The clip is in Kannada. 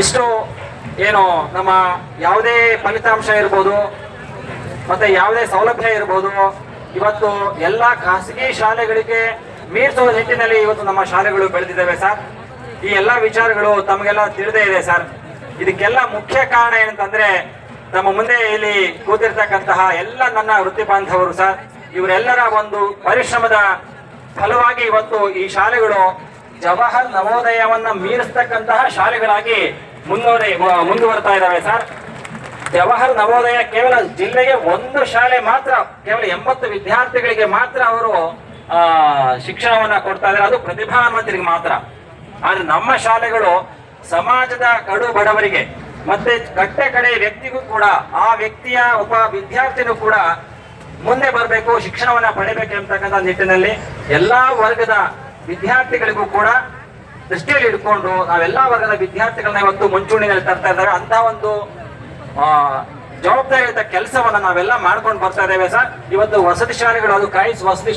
ಇಷ್ಟು ಏನು ನಮ್ಮ ಯಾವುದೇ ಫಲಿತಾಂಶ ಇರ್ಬೋದು, ಮತ್ತೆ ಯಾವುದೇ ಸೌಲಭ್ಯ ಇರ್ಬೋದು, ಇವತ್ತು ಎಲ್ಲ ಖಾಸಗಿ ಶಾಲೆಗಳಿಗೆ ಮೀರಿಸುವ ನಿಟ್ಟಿನಲ್ಲಿ ಇವತ್ತು ನಮ್ಮ ಶಾಲೆಗಳು ಬೆಳೆದಿದ್ದಾವೆ ಸರ್. ಈ ಎಲ್ಲ ವಿಚಾರಗಳು ತಮಗೆಲ್ಲ ತಿಳಿದೇ ಇದೆ ಸರ್. ಇದಕ್ಕೆಲ್ಲ ಮುಖ್ಯ ಕಾರಣ ಏನಂತಂದ್ರೆ, ನಮ್ಮ ಮುಂದೆ ಇಲ್ಲಿ ಕೂತಿರ್ತಕ್ಕಂತಹ ಎಲ್ಲ ನನ್ನ ವೃತ್ತಿ ಬಾಂಧವರು ಸರ್, ಇವರೆಲ್ಲರ ಒಂದು ಪರಿಶ್ರಮದ ಫಲವಾಗಿ ಇವತ್ತು ಈ ಶಾಲೆಗಳು ಜವಾಹರ್ ನವೋದಯವನ್ನ ಮೀರಿಸ್ತಕ್ಕಂತಹ ಶಾಲೆಗಳಾಗಿ ಮುನ್ನೋರೆ ಮುಂದುವರ್ತಾ ಇದ್ದಾವೆ ಸರ್. ಜವಾಹರ್ ನವೋದಯ ಕೇವಲ ಜಿಲ್ಲೆಗೆ ಒಂದು ಶಾಲೆ ಮಾತ್ರ, ಕೇವಲ ಎಂಬತ್ತು ವಿದ್ಯಾರ್ಥಿಗಳಿಗೆ ಮಾತ್ರ ಅವರು ಶಿಕ್ಷಣವನ್ನ ಕೊಡ್ತಾ ಇದ್ದಾರೆ ಅದು ಪ್ರತಿಭಾನ್ವಂತರಿಗೆ ಮಾತ್ರ. ಆದ್ರೆ ನಮ್ಮ ಶಾಲೆಗಳು ಸಮಾಜದ ಕಡು ಬಡವರಿಗೆ ಮತ್ತೆ ಕಟ್ಟೆ ಕಡೆ ವ್ಯಕ್ತಿಗೂ ಕೂಡ, ಆ ವ್ಯಕ್ತಿಯ ಒಬ್ಬ ವಿದ್ಯಾರ್ಥಿನೂ ಕೂಡ ಮುಂದೆ ಬರಬೇಕು, ಶಿಕ್ಷಣವನ್ನ ಪಡಿಬೇಕು ಎಂಬತಕ್ಕಂಥ ನಿಟ್ಟಿನಲ್ಲಿ ಎಲ್ಲಾ ವರ್ಗದ ವಿದ್ಯಾರ್ಥಿಗಳಿಗೂ ಕೂಡ ದೃಷ್ಟಿಯಲ್ಲಿ ಇಟ್ಕೊಂಡು ನಾವೆಲ್ಲಾ ವರ್ಗದ ವಿದ್ಯಾರ್ಥಿಗಳನ್ನ ಇವತ್ತು ಮುಂಚೂಣಿಯಲ್ಲಿ ತರ್ತಾ ಇದ್ದಾರೆ. ಅಂತ ಒಂದು ಜವಾಬ್ದಾರಿಯುತ ಕೆಲಸವನ್ನ ನಾವೆಲ್ಲ ಮಾಡ್ಕೊಂಡು ಬರ್ತಾ ಇದ್ದೇವೆ ಸರ್. ಇವತ್ತು ವಸತಿ ಶಾಲೆಗಳು, ಅದು ಕಾಯಿಸ್ ವಸತಿ